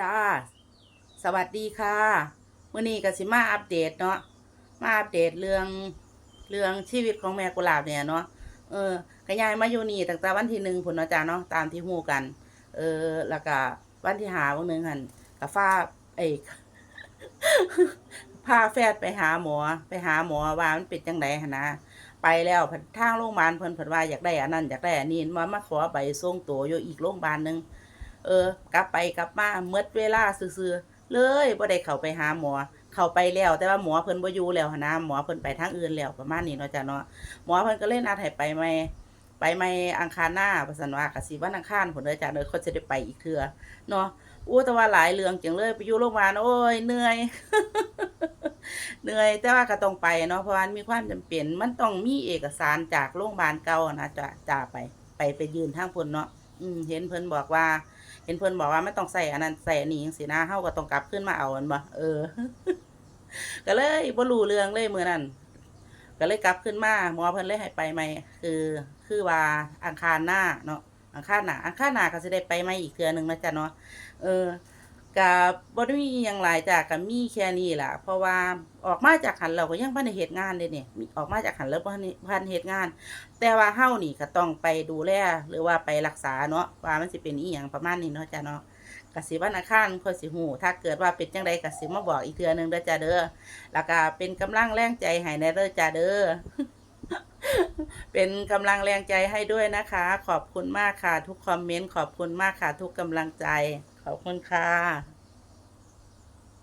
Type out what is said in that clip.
จ้า สวัสดีค่ะมื่อนี้ก็สิมาอัปเดตเนาะมาอัปเดตเรื่องเรื่องชีวิตของแม่กุหลาบเนี่ยเนาะเออกระยายมาอยู่นี่ตั้งแต่วันที่หนึ่งผุนเนาะจ้าเนาะตามที่ฮู้กัน เออแล้วก็วันที่หาวันหนึ่งหันกับฟ้าเอ้ยพาแฟดไปหาหมอ ไปหาหมอว่ามันเป็นจังไดหนนะไปแล้วทางโรงพยาบาลเพิ่นเพิ่นว่าอยากได้อันนั้นอยากได้อันนี้มามาขอใบส่งตัวอยู่อีกโรงพยาบาลหนึ่ง เออ กลับไปกลับมาเมื่อเวลาซื่อๆเลยบ่ได้เข้าไปหาหมอ เข้าไปแล้ว แต่ว่าหมอเพิ่นบ่อยู่แล้วนะหมอเพิ่นไปทางอื่นแล้วประมาณนี้เนาะจ้ะเนาะหมอเพิ่นก็เลยนัดให้ไปใหม่ไปใหม่อังคารหน้าว่าซั่นว่ากสิวันอังคารพุ่นเด้อจ้ะเด้อเขาจะได้ไปอีกเทื่อเนาะอู้แต่ว่าหลายเรื่องจังเลยไปอยู่โรงพยาบาลโอ้ยเหนื่อย เหนื่อย แต่ว่าก็ต้องไปเนาะเพราะว่ามันมีความจำเป็นมันต้องมีเอกสารจากโรงพยาบาลเก่านะจะจะไปไปไปยืนทางพุ่นเนาะอืมเห็นเพิ่นบอกว่า เห็นเพื่อนบอกว่าไม่ต้องใส่อันนั้นใส่อันนี้ยังสินะเฮาก็ต้องกลับขึ้นมาเอาอันบ่เออ ก็เลยบ่รู้เรื่องเลยมื้อนั้นก็เลยกลับขึ้นมาหมอเพิ่นเลยให้ไปใหม่คือคือว่าอังคารหน้าเนาะอังคารหน้าอังคารหน้าก็สิได้ไปใหม่อีกเทื่อนึงนะจ๊ะเนาะเออ ก็บ่ได้มีหยังหลายจ้ะก็มีแค่นี้ล่ะ เพราะว่าออกมาจากหันเราก็ยังบ่ได้เฮ็ดงานเลยเนี่ยออกมาจากหันแล้วบ่ทันเฮ็ดงาน แต่ว่าเฮานี่ก็ต้องไปดูแลหรือว่าไปรักษาเนาะว่ามันสิเป็นอีหยังประมาณนี้เนาะจ้ะเนาะก็สิวันอังคารค่อยสิฮู้ถ้าเกิดว่าเป็นจังไดก็สิมาบอกอีกเทื่อนึงเด้อจ้ะเด้อแล้วก็เป็นกำลังแรงใจให้ในเด้อจ้ะเด้อเป็นกำลังแรงใจให้ด้วยนะคะ ขอบคุณมากค่ะ ทุกคอมเมนต์ขอบคุณมากค่ะ ทุกกำลังใจขอบคุณค่ะ